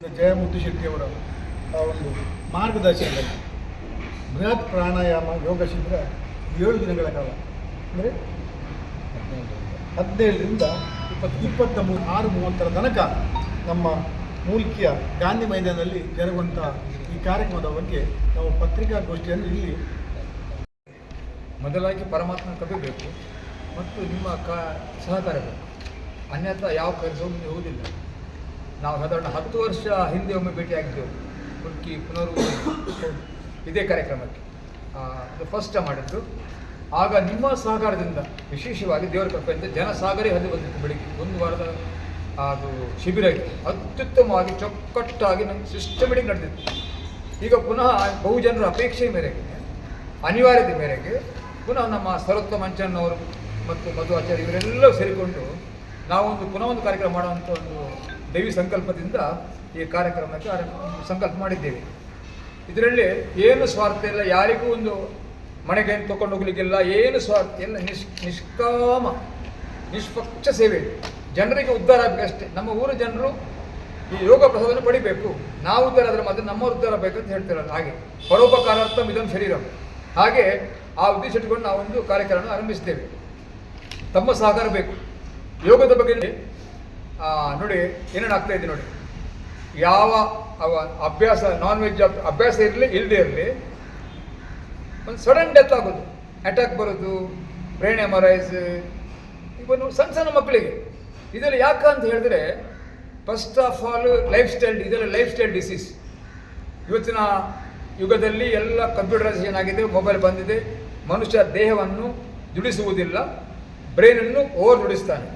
ಜಯಮೂರ್ತಿ ಶೆಟ್ಟಿಯವರ ಆ ಒಂದು ಮಾರ್ಗದರ್ಶನದಲ್ಲಿ ಬೃಹತ್ ಪ್ರಾಣಾಯಾಮ, ಯೋಗ ಶಿಬಿರ ಏಳು ದಿನಗಳ ಕಾಲ. ಅಂದರೆ ಹದಿನೇಳರಿಂದ ಇಪ್ಪತ್ತು ಇಪ್ಪತ್ತ ಮೂ ಆರು ಮೂವತ್ತರ ತನಕ ನಮ್ಮ ಮೂಲ್ಕಿಯ ಗಾಂಧಿ ಮೈದಾನದಲ್ಲಿ ಜರುಗುವಂಥ ಈ ಕಾರ್ಯಕ್ರಮದ ಬಗ್ಗೆ ನಾವು ಪತ್ರಿಕಾಗೋಷ್ಠಿಯನ್ನು ಇಲ್ಲಿ ಮೊದಲಾಗಿ ಪರಮಾತ್ಮ ಕಲಿಬೇಕು ಮತ್ತು ನಿಮ್ಮ ಕ ಸಹಕಾರ ಬೇಕು. ಅನ್ಯಥಾ ಯಾವ ಕೆಲಸವೂ ಮುಂದೆ ಹೋಗುವುದಿಲ್ಲ. ನಾವು ಸಾಧಾರಣ ಹತ್ತು ವರ್ಷ ಹಿಂದೆ ಒಮ್ಮೆ ಭೇಟಿಯಾಗಿದ್ದೆವು. ಕುರ್ಕಿ ಪುನರ್ ಇದೇ ಕಾರ್ಯಕ್ರಮಕ್ಕೆ. ಫಸ್ಟ್ ಮಾಡಿದ್ದು. ಆಗ ನಿಮ್ಮ ಸಹಕಾರದಿಂದ, ವಿಶೇಷವಾಗಿ ದೇವರ ಕೃಪೆಯಿಂದ ಜನಸಾಗರೇ ಹರಿದು ಬಂದಿತ್ತು ಬೆಳಿಗ್ಗೆ. ಒಂದು ವಾರದ ಅದು ಶಿಬಿರ ಇತ್ತು. ಅತ್ಯುತ್ತಮವಾಗಿ ಚೊಕ್ಕಟ್ಟಾಗಿ ಸಿಸ್ಟಮೆಟಿಕ್ ನಡೆದಿತ್ತು. ಈಗ ಪುನಃ ಬಹುಜನರ ಅಪೇಕ್ಷೆ ಮೇರೆಗೆ, ಅನಿವಾರ್ಯತೆ ಮೇರೆಗೆ ಪುನಃ ನಮ್ಮ ಸರೋತ್ತ ಮಂಚಣ್ಣವರು ಮತ್ತು ಮಧು ಆಚಾರ್ಯ ಇವರೆಲ್ಲ ಸೇರಿಕೊಂಡು ನಾವೊಂದು ಪುನಃ ಒಂದು ಕಾರ್ಯಕ್ರಮ ಮಾಡುವಂಥ ಒಂದು ದೈವಿ ಸಂಕಲ್ಪದಿಂದ ಈ ಕಾರ್ಯಕ್ರಮಕ್ಕೆ ಸಂಕಲ್ಪ ಮಾಡಿದ್ದೇವೆ. ಇದರಲ್ಲಿ ಏನು ಸ್ವಾರ್ಥ ಇಲ್ಲ, ಯಾರಿಗೂ ಒಂದು ಮನೆಗೆ ತಗೊಂಡು ಹೋಗ್ಲಿಕ್ಕಿಲ್ಲ, ಏನು ಸ್ವಾರ್ಥ ಎಲ್ಲ ನಿಷ್ ನಿಷ್ಕಾಮ, ನಿಷ್ಪಕ್ಷ ಸೇವೆ. ಜನರಿಗೆ ಉದ್ಧಾರ ಆಗಬೇಕಷ್ಟೇ ನಮ್ಮ ಊರ ಜನರು ಈ ಯೋಗ ಪ್ರಸಾದವನ್ನು ಪಡಿಬೇಕು. ನಾವು ಉದ್ಧಾರ ಆದರೆ ಮತ್ತೆ ನಮ್ಮ ಉದ್ಧಾರ ಬೇಕಂತ ಹೇಳ್ತಿರಲ್ಲ ಹಾಗೆ ಪರೋಪಕಾರಾರ್ಥಂ ಇದಂ ಶರೀರಂ. ಹಾಗೆ ಆ ಉದ್ದೇಶ ಇಟ್ಕೊಂಡು ನಾವೊಂದು ಕಾರ್ಯಕ್ರಮ ಆರಂಭಿಸ್ತೇವೆ ತಮ್ಮ ಸಹಕಾರ ಬೇಕು. ಯೋಗದ ಬಗ್ಗೆ ನೋಡಿ, ಏನೇನು ಆಗ್ತಾ ಇದೆ ನೋಡಿ. ಯಾವ ಅವ ಅಭ್ಯಾಸ ನಾನ್ ವೆಜ್ ಅಭ್ಯಾಸ ಇರಲಿ ಇಲ್ಲದೆ ಇರಲಿ, ಒಂದು ಸಡನ್ ಡೆತ್ ಆಗೋದು. ಅಟ್ಯಾಕ್ ಬರೋದು ಬ್ರೈನ್ ಎಮರೈಸ್ ಇವನು ಸಣ್ಣ ಸಣ್ಣ ಮಕ್ಕಳಿಗೆ. ಇದೆಲ್ಲ ಯಾಕೆ ಅಂತ ಹೇಳಿದ್ರೆ first of all life style ಇದೆಲ್ಲ ಲೈಫ್ ಸ್ಟೈಲ್ ಡಿಸೀಸ್ ಇವತ್ತಿನ ಯುಗದಲ್ಲಿ ಎಲ್ಲ ಕಂಪ್ಯೂಟರೈಸೇಷನ್ ಆಗಿದೆ ಮೊಬೈಲ್ ಬಂದಿದೆ. ಮನುಷ್ಯ ದೇಹವನ್ನು ದುಡಿಸುವುದಿಲ್ಲ ಬ್ರೈನನ್ನು ಓವರ್ ದುಡಿಸ್ತಾನೆ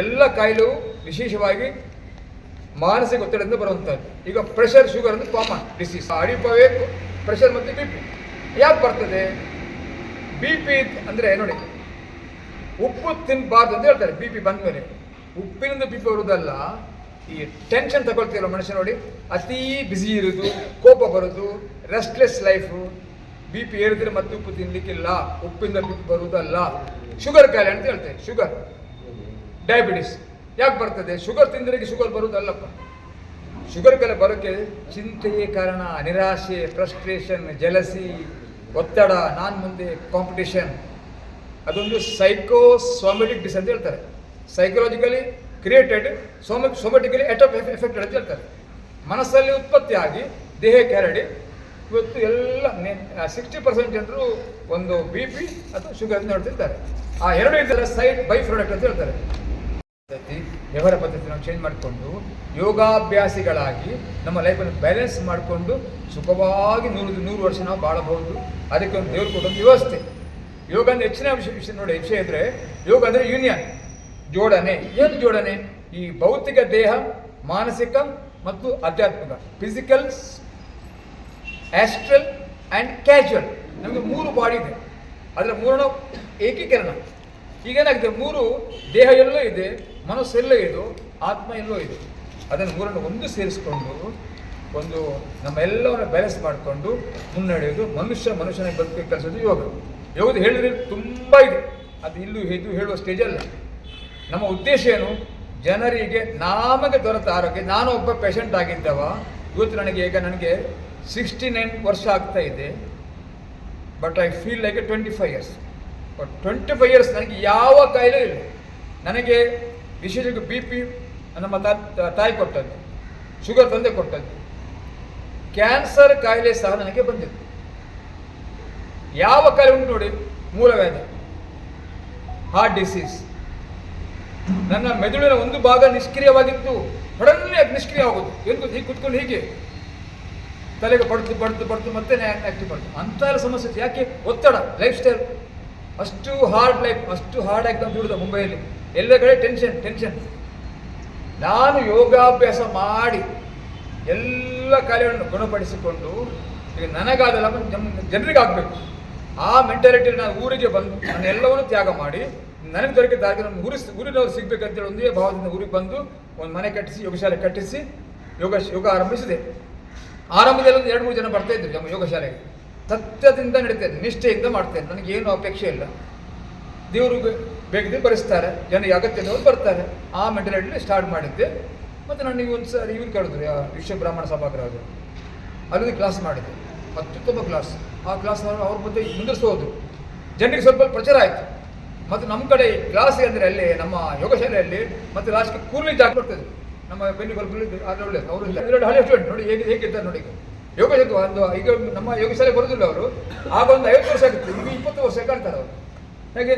ಎಲ್ಲ ಕಾಯಿಲೆಯು ವಿಶೇಷವಾಗಿ ಮಾನಸಿಕ ಒತ್ತಡದಿಂದ ಬರುವಂಥದ್ದು ಈಗ ಪ್ರೆಷರ್ ಶುಗರ್ ಅಂದರೆ ಕಾಮನ್ ಡಿಸೀಸ್ ಅಡಿಪವೇ ಪ್ರೆಷರ್ ಮತ್ತು ಬಿ ಪಿ ಯಾಕೆ ಬರ್ತದೆ? ಬಿ ಪಿ ಅಂದರೆ ನೋಡಿ, ಉಪ್ಪು ತಿನ್ನಬಾರ್ದು ಅಂತ ಹೇಳ್ತಾರೆ ಬಿ ಪಿ ಬಂದ ಮೇಲೆ ಉಪ್ಪಿನಿಂದ ಬಿ ಪಿ ಬರುವುದಲ್ಲ, ಈ ಟೆನ್ಷನ್ ತಗೊಳ್ತಿರೋ ಮನುಷ್ಯ ನೋಡಿ, ಅತೀ ಬ್ಯುಸಿ ಇರೋದು, ಕೋಪ ಬರೋದು ರೆಸ್ಟ್ಲೆಸ್ ಲೈಫು ಬಿ ಪಿ ಏರಿದ್ರೆ ಮತ್ತೆ ಉಪ್ಪು ತಿನ್ನಲಿಕ್ಕಿಲ್ಲ ಉಪ್ಪಿಂದ ಬಿ ಪಿ ಬರುವುದಲ್ಲ ಶುಗರ್ ಕಾಯಿಲೆ ಅಂತ ಹೇಳ್ತೇವೆ ಶುಗರ್ ಡಯಾಬಿಟಿಸ್ ಯಾಕೆ ಬರ್ತದೆ ಶುಗರ್ ತಿಂದರೆ ಶುಗರ್ ಬರುವುದಲ್ಲಪ್ಪ ಶುಗರ್ ಕಾಯಿಲೆ ಬರೋಕ್ಕೆ ಚಿಂತೆಯೇ ಕಾರಣ ನಿರಾಶೆ ಫ್ರಸ್ಟ್ರೇಷನ್ ಜಲಸಿ ಒತ್ತಡ ನಾನು ಮುಂದೆ ಕಾಂಪಿಟೇಷನ್ ಅದೊಂದು ಸೈಕೋಸೊಮೆಟಿಕ್ ಡಿಸ್ ಅಂತ ಹೇಳ್ತಾರೆ ಸೈಕಲಾಜಿಕಲಿ ಕ್ರಿಯೇಟೆಡ್ ಸೋಮ ಸೋಮೆಟಿಕಲಿ ಎಟಪ್ ಎಫೆಕ್ಟೆಡ್ ಅಂತ ಹೇಳ್ತಾರೆ ಮನಸ್ಸಲ್ಲಿ ಉತ್ಪತ್ತಿಯಾಗಿ ದೇಹಕ್ಕೆ ಹರಡಿ ಇವತ್ತು ಎಲ್ಲ ಸಿಕ್ಸ್ಟಿ ಪರ್ಸೆಂಟ್ ಜನರು ಒಂದು ಬಿ ಪಿ ಅಥವಾ ಶುಗರ್ ಅಂತ ಹೇಳ್ತಿರ್ತಾರೆ ಆ ಎರಡು ಇದ್ದಾರೆ ಸೈಡ್ ಬೈ ಪ್ರಾಡಕ್ಟ್ ಅಂತ ಹೇಳ್ತಾರೆ. ಪದ್ಧತಿ ವ್ಯವಹಾರ ಪದ್ಧತಿ ನಾವು ಚೇಂಜ್ ಮಾಡಿಕೊಂಡು ಯೋಗಾಭ್ಯಾಸಿಗಳಾಗಿ ನಮ್ಮ ಲೈಫನ್ನು ಬ್ಯಾಲೆನ್ಸ್ ಮಾಡಿಕೊಂಡು ಸುಖವಾಗಿ ನೂರು ನೂರು ವರ್ಷ ನಾವು ಬಾಳಬಹುದು. ಅದಕ್ಕೆ ಒಂದು ದೇವರು ಕೊಡೋದು ವ್ಯವಸ್ಥೆ. ಯೋಗ ಅಂದರೆ ಹೆಚ್ಚಿನ ವಿಷಯ ವಿಷಯ ನೋಡಿ, ವಿಷಯ ಇದ್ರೆ ಯೋಗ ಅಂದರೆ ಯೂನಿಯನ್ ಜೋಡಣೆ. ಏನು ಜೋಡಣೆ? ಈ ಭೌತಿಕ ದೇಹ, ಮಾನಸಿಕ ಮತ್ತು ಆಧ್ಯಾತ್ಮಿಕ. ಫಿಸಿಕಲ್ ಆಸ್ಟ್ರಲ್ ಆ್ಯಂಡ್ ಕ್ಯಾಶುವಲ್ ನಮಗೆ ಮೂರು ಬಾಡಿ ಇದೆ. ಅದರ ಮೂರನ ಏಕೀಕರಣ. ಈಗೇನಾಗಿದೆ ಮೂರು ದೇಹ ಎಲ್ಲೋ ಇದೆ, ಮನಸ್ಸೆಲ್ಲೋ ಇದು ಆತ್ಮ ಎಲ್ಲೋ ಇದೆ. ಅದನ್ನು ಮೂರನ್ನು ಒಂದು ಸೇರಿಸ್ಕೊಂಡು, ಒಂದು ನಮ್ಮ ಎಲ್ಲವನ್ನು ಬ್ಯಾಲೆನ್ಸ್ ಮಾಡಿಕೊಂಡು ಮುನ್ನಡೆಯೋದು ಮನುಷ್ಯ ಮನುಷ್ಯನ ಬದುಕಿಗೆ ಕಲಿಸೋದು ಯೋಗ. ಯೋಗದ ಹೇಳಿದ್ರೆ ತುಂಬ ಇದೆ. ಅದು ಇಲ್ಲೂ ಇದು ಹೇಳುವ ಅಲ್ಲ. ನಮ್ಮ ಉದ್ದೇಶ ಏನು? ಜನರಿಗೆ ನಮಗೆ ದೊರೆತ ಆರೋಗ್ಯ. ನಾನು ಒಬ್ಬ ಪೇಷಂಟ್ ಆಗಿದ್ದವ. ಇವತ್ತು ನನಗೆ ಈಗ ನನಗೆ ಸಿಕ್ಸ್ಟಿ ನೈನ್ ವರ್ಷ ಆಗ್ತಾ ಇದೆ but I feel like a twenty five years but twenty five years ನನಗೆ ಯಾವ ಕಾಯಿಲೆ ಇಲ್ಲ. ನನಗೆ ವಿಶೇಷವಾಗಿ ಬಿ ಪಿ ನಮ್ಮ ತಾಯಿ ಕೊಟ್ಟದ್ದು, ಶುಗರ್ ತಂದೆ ಕೊಟ್ಟದ್ದು ಕ್ಯಾನ್ಸರ್ ಕಾಯಿಲೆ ಸಹ ನನಗೆ ಬಂದಿತ್ತು ಯಾವ ಕಾಯಿಲೆ ಉಂಟು ನೋಡಿ ಮೂಲವ್ಯಾಧಿ ಹಾರ್ಟ್ ಡಿಸೀಸ್ ನನ್ನ ಮೆದುಳಿನ ಒಂದು ಭಾಗ ನಿಷ್ಕ್ರಿಯವಾಗಿತ್ತು ಹೊಡನ್ನೇ ನಿಷ್ಕ್ರಿಯ ಆಗೋದು. ಎಂದು ಹೀಗೆ ಕುತ್ಕೊಂಡು ಹೀಗೆ. ತಲೆಗೆ ಪಡ್ತು ಪಡ್ತು ಪಡ್ತು ಮತ್ತೆ ಆಕ್ಟಿವ್ ಪಡ್ತು ಅಂಥ ಸಮಸ್ಯೆ ಯಾಕೆ? ಒತ್ತಡ ಲೈಫ್ ಸ್ಟೈಲ್ ಅಷ್ಟು ಹಾರ್ಡ್ ಲೈಫ್ ಅಷ್ಟು ಹಾರ್ಡ್ ಆಗಿ ನಾವು ದುಡಿದ ಮುಂಬೈಯಲ್ಲಿ. ಎಲ್ಲ ಕಡೆ ಟೆನ್ಷನ್ ಟೆನ್ಷನ್ ನಾನು ಯೋಗಾಭ್ಯಾಸ ಮಾಡಿ ಎಲ್ಲ ಕಾರ್ಯಗಳನ್ನು ಗುಣಪಡಿಸಿಕೊಂಡು, ಈಗ ನನಗಾದಲ್ಲ ಜನರಿಗೆ ಆಗಬೇಕು. ಆ ಮೆಂಟಾಲಿಟಿಯಲ್ಲಿ ನಾನು ಊರಿಗೆ ಬಂದು ನಾನು ಎಲ್ಲವನ್ನು ತ್ಯಾಗ ಮಾಡಿ, ನನಗೆ ದೊರಕಿದ ಹಾಗೆ ನಮ್ಮ ಊರಿ ಊರಿನವ್ರು ಸಿಗ್ಬೇಕಂತೇಳಿ ಒಂದೇ ಭಾವದಿಂದ ಊರಿಗೆ ಬಂದು, ಒಂದು ಮನೆ ಕಟ್ಟಿಸಿ, ಯೋಗಶಾಲೆ ಕಟ್ಟಿಸಿ, ಯೋಗ ಯೋಗ ಆರಂಭಿಸಿದೆ. ಆರಂಭದಲ್ಲಿ ಒಂದು ಎರಡು ಮೂರು ಜನ ಬರ್ತಾ ಇದ್ರು ನಮ್ಮ ಯೋಗ ಶಾಲೆಗೆ ಸತ್ಯದಿಂದ ನಡೀತೇನೆ ನಿಷ್ಠೆಯಿಂದ ಮಾಡ್ತೇನೆ ನನಗೇನು ಅಪೇಕ್ಷೆ ಇಲ್ಲ. ದೇವರು ಬೇಗದೆ ಬರೆಸ್ತಾರೆ ಜನರಿಗೆ ಅಗತ್ಯದವರು ಬರ್ತಾರೆ. ಆ ಮೆಂಟಲಿಟಿಲಿ ಸ್ಟಾರ್ಟ್ ಮಾಡಿದ್ದೆ. ಮತ್ತು ನನಗೆ ಒಂದು ಸಾರಿ ಇವ್ರು ಕರೆದ್ರು ಯಾ- ವಿಶ್ವ ಬ್ರಾಹ್ಮಣ ಸಭಾಗೃಹದು ಅಲ್ಲಿ ಕ್ಲಾಸ್ ಮಾಡಿದೆ ಅತ್ಯುತ್ತಮ ಕ್ಲಾಸ್ ಆ ಕ್ಲಾಸ್ ಅವ್ರ ಮಧ್ಯೆ ಮುಂದುವರಿಸಿ ಹೋದ್ರು. ಜನರಿಗೆ ಸ್ವಲ್ಪ ಪ್ರಚಾರ ಆಯಿತು. ಮತ್ತು ನಮ್ಮ ಕಡೆ ಕ್ಲಾಸ್ ಅಂದರೆ ಅಲ್ಲಿ, ನಮ್ಮ ಯೋಗಶಾಲೆಯಲ್ಲಿ, ಮತ್ತು ಲಾಸ್ಟ್ಗೆ ಕೂರ್ಲಿ ಜಾಗ ಬರ್ತದೆ ನಮ್ಮ ಬೆನ್ನಿ ಬರ್ಬಲ್ಲಿ ಆದರೆ ಒಳ್ಳೆ ಅವರು ಎರಡು ಹಳೆ ಸ್ಟೂಡೆಂಟ್ ನೋಡಿ ಹೇಗೆ ಹೇಗಿದ್ದಾರೆ ನೋಡಿ ಯೋಗ ಒಂದು, ಈಗ ನಮ್ಮ ಯೋಗಶಾಲೆ ಬರೋದಿಲ್ಲ ಅವರು. ಆಗ ಒಂದು ಐವತ್ತು ವರ್ಷ ಆಗುತ್ತೆ, ಈಗ ಇಪ್ಪತ್ತು ವರ್ಷ ಕಾಣ್ತಾರೆ ಅವರು. ಹೇಗೆ?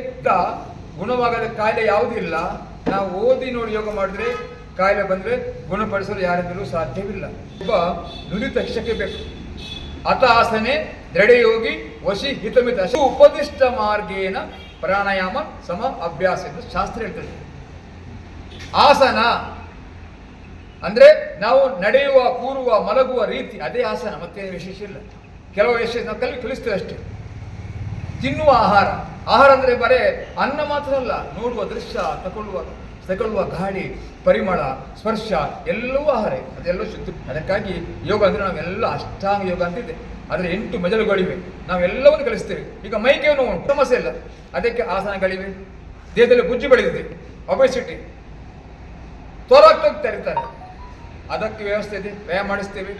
ಗುಣವಾಗದ ಕಾಯಿಲೆ ಯಾವುದೂ ಇಲ್ಲ. ನಾವು ಓದಿ ನೋಡಿ ಯೋಗ ಮಾಡಿದ್ರೆ, ಕಾಯಿಲೆ ಬಂದರೆ ಗುಣಪಡಿಸಲು ಯಾರಿಂದಲೂ ಸಾಧ್ಯವಿಲ್ಲ. ಒಬ್ಬ ನುರಿತ ಶಿಕ್ಷಕ ಬೇಕು. ಅತ ಆಸನೆ ದೃಢಯೋಗಿ ವಶಿ, ಹಿತಮಿತ. ಉಪದಿಷ್ಟ ಮಾರ್ಗೇನ ಪ್ರಾಣಾಯಾಮ ಸಮ ಅಭ್ಯಾಸ ಎಂದು ಶಾಸ್ತ್ರ ಹೇಳ್ತದೆ. ಆಸನ ಅಂದ್ರೆ ನಾವು ನಡೆಯುವ, ಕೂರುವ, ಮಲಗುವ ರೀತಿ, ಅದೇ ಆಸನ ಮತ್ತೆ ವಿಶೇಷ ಇಲ್ಲ. ಕೆಲವು ವಿಶೇಷ ನಾವು ಕಲಿ ಕಲಿಸ್ತೇವೆ ಅಷ್ಟೇ. ತಿನ್ನುವ ಆಹಾರ. ಆಹಾರ ಅಂದರೆ ಬರೇ ಅನ್ನ ಮಾತ್ರ ಅಲ್ಲ, ನೋಡುವ ದೃಶ್ಯ, ತಗೊಳ್ಳುವ ತಗೊಳ್ಳುವ ಗಾಳಿ, ಪರಿಮಳ, ಸ್ಪರ್ಶ, ಎಲ್ಲವೂ ಆಹಾರ. ಅದೆಲ್ಲವೂ ಶುದ್ಧ. ಅದಕ್ಕಾಗಿ ಯೋಗ ಅಂದರೆ ನಾವೆಲ್ಲ ಅಷ್ಟಾಂಗ ಯೋಗ ಅಂತಿದೆ. ಅದರ ಎಂಟು ಮೆಜಲುಗಳಿವೆ. ನಾವೆಲ್ಲವನ್ನು ಕಲಿಸ್ತೇವೆ. ಈಗ ಮೈಗೆ ನೋವು ಸಮಸ್ಯೆ ಇಲ್ಲ. ಅದಕ್ಕೆ ಆಸನಗಳಿವೆ. ದೇಹದಲ್ಲಿ ಬುಜ್ಜಿ ಬೆಳೆದಿದೆ ಒಬೆಸಿಟಿ ಹೋಗ್ತಾ ಇರ್ತಾರೆ. ಅದಕ್ಕೆ ವ್ಯವಸ್ಥೆ ಇದೆ ವ್ಯಯ ಮಾಡಿಸ್ತೀವಿ.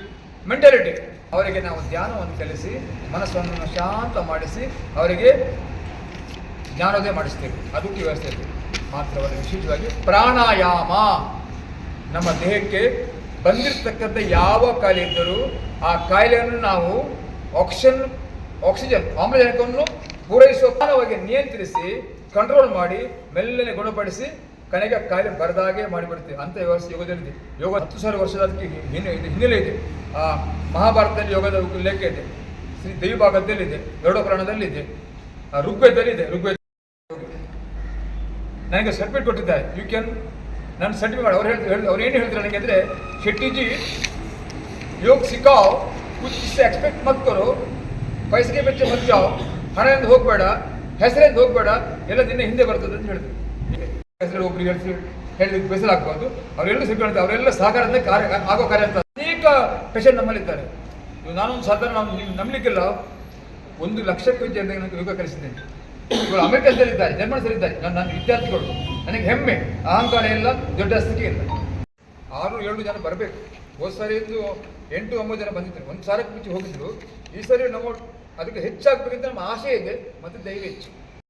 ಮೆಂಟಾಲಿಟಿ ಅವರಿಗೆ ನಾವು ಧ್ಯಾನವನ್ನು ಕಲಿಸಿ, ಮನಸ್ಸನ್ನು ಶಾಂತ ಮಾಡಿಸಿ, ಅವರಿಗೆ ಜ್ಞಾನೋದಯ ಮಾಡಿಸ್ತೇವೆ. ಅದಕ್ಕೆ ವ್ಯವಸ್ಥೆ ಇದೆ. ಮಾತ್ರವಲ್ಲ, ವಿಶೇಷವಾಗಿ ಪ್ರಾಣಾಯಾಮ. ನಮ್ಮ ದೇಹಕ್ಕೆ ಬಂದಿರತಕ್ಕಂಥ ಯಾವ ಕಾಯಿಲೆ ಇದ್ದರೂ ಆ ಕಾಯಿಲೆಯನ್ನು ನಾವು ಆಕ್ಸಿಜನ್ ಆಕ್ಸಿಜನ್ ಆಮ್ಲಜನಕವನ್ನು ಪೂರೈಸುವ ಕಾಲವಾಗಿ ನಿಯಂತ್ರಿಸಿ ಕಂಟ್ರೋಲ್ ಮಾಡಿ, ಮೆಲ್ಲನೆ ಗುಣಪಡಿಸಿ ಕನೆಗೆ ಕಾಯಿಲೆ ಬರದಾಗೆ ಮಾಡಿಬಿಡುತ್ತೆ. ಅಂತ ವ್ಯವಸ್ಥೆ ಯೋಗದಲ್ಲಿ ಯೋಗ ಹತ್ತು ಸಾವಿರ ವರ್ಷದ ಅದಕ್ಕೆ ಹಿನ್ನೆಲೆ ಇದೆ. ಆ, ಮಹಾಭಾರತದಲ್ಲಿ ಯೋಗದ ಉಲ್ಲೇಖ ಇದೆ. ಶ್ರೀ ದೇವಿ ಭಾಗದಲ್ಲಿ ಇದೆ. ಗರುಡ ಪ್ರಾಣದಲ್ಲಿ ಇದೆ ಋಗ್ವೇದದಲ್ಲಿ ಇದೆ. ಋಗ್ವೇದ ನನಗೆ ಸರ್ಟಿಫಿಕೇಟ್ ಕೊಟ್ಟಿದ್ದಾರೆ. ಯು ಕ್ಯಾನ್ ನಾನು ಸರ್ಟಿಫಿಕೇಟ್ ಅವ್ರು ಹೇಳ್ತಾರೆ ಅವ್ರು ಏನು ಹೇಳ್ತಾರೆ ನನಗೆ ಅಂದರೆ, ಶೆಟ್ಟಿಜಿ, ಯೋಗ ಸಿಕ್ಕಾವ್ ಕುಚ್ ಎಕ್ಸ್ಪೆಕ್ಟ್ ಮತ್ ಪೈಸೆಗೆ ಬೆಚ್ಚ ಮತ್ ಹಣ ಎಂದು ಹೋಗಬೇಡ, ಹೆಸರಿಂದ ಹೋಗಬೇಡ, ಎಲ್ಲ ದಿನ ಹಿಂದೆ ಬರ್ತದೆ ಅಂತ ಹೇಳಿದ್ರು. ಹೆಸರು, ಒಬ್ರಿಗೆ ಹೆಸರು ಹೇಳಿದಕ್ಕೆ ಬೇಸರಾಗ್ಬಾರ್ದು ಅವರೆಲ್ಲ ಸಿಗ್ಕೊಂಡು ಅವರೆಲ್ಲ ಸಹಕಾರದಿಂದ ಕಾರ್ಯ ಆಗೋ ಕಾರ್ಯ ಅಂತ. ಅನೇಕ ಪೇಷಂಟ್ ನಮ್ಮಲ್ಲಿದ್ದಾರೆ ನಾನೊಂದು ಸಾಧಾರಣ ನಾವು ನಂಬಲಿಕ್ಕಿಲ್ಲ. ಒಂದು ಲಕ್ಷಕ್ಕೂ ಜನರಿಗೆ ನಾನು ಯೋಗ ಕಲಿಸಿದ್ದೇನೆ. ಇವರು ಅಮೆರಿಕದಲ್ಲಿದ್ದಾರೆ ಜರ್ಮನ್ಸಲ್ಲಿದ್ದಾರೆ ನಾನು ನನ್ನ ವಿದ್ಯಾರ್ಥಿಗಳು. ನನಗೆ ಹೆಮ್ಮೆ. ಅಹಂಕಾರ ಇಲ್ಲ, ದೊಡ್ಡ ಸ್ಥಿತಿ ಇಲ್ಲ. ಆರು ಏಳು ಜನ ಬರಬೇಕು. ಹೋದ ಸಾರಿ ಒಂದು ಎಂಟು ಒಂಬತ್ತು ಜನ ಬಂದಿದ್ರು. ಒಂದು ಸಾರಕ್ಕೆ ಮುಂಚೆ ಹೋಗಿದ್ರು. ಈ ಸಾರಿ ನಾವು ಅದಕ್ಕೆ ಹೆಚ್ಚಾಗಬೇಕಂತ ನಮ್ಮ ಆಸೆ ಇದೆ, ಮತ್ತು ಧೈರ್ಯ ಹೆಚ್ಚು.